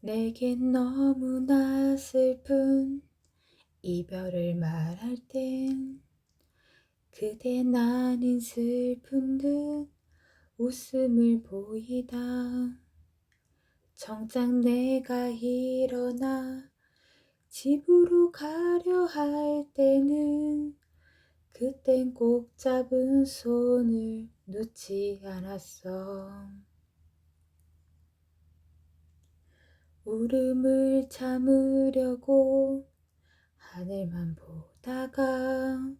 내겐 너무나 슬픈 이별을 말할 땐 그대 나는 슬픈 듯 웃음을 보이다. 정작 내가 일어나 집으로 가려 할 때는 그땐 꼭 잡은 손을 놓지 않았어 울음을 참으려고 하늘만 보다가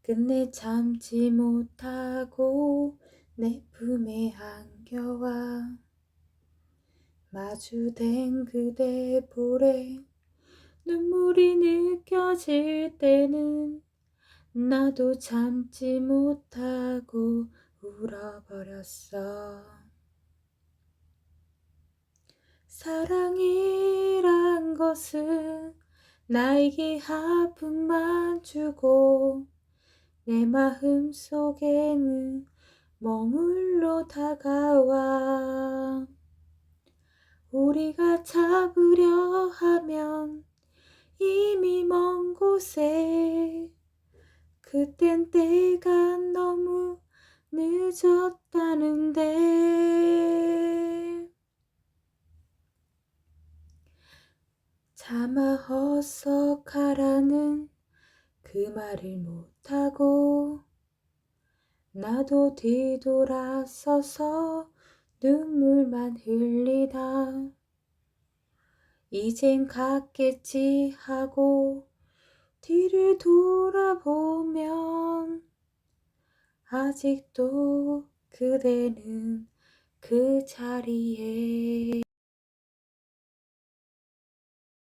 끝내 참지 못하고 내 품에 안겨와 마주된 그대 볼에 눈물이 느껴질 때는 나도 참지 못하고 울어버렸어. 사랑이란 것은 나에게 아픔만 주고 내 마음 속에는 머물러 다가와 우리가 잡으려 하면 이미 먼 곳에 그땐 때가 너무 늦었다는데 차마 가라는 그 말을 못하고 나도 뒤돌아서서 눈물만 흘리다. 이젠 갔겠지 하고 뒤를 돌아보면 아직도 그대는 그 자리에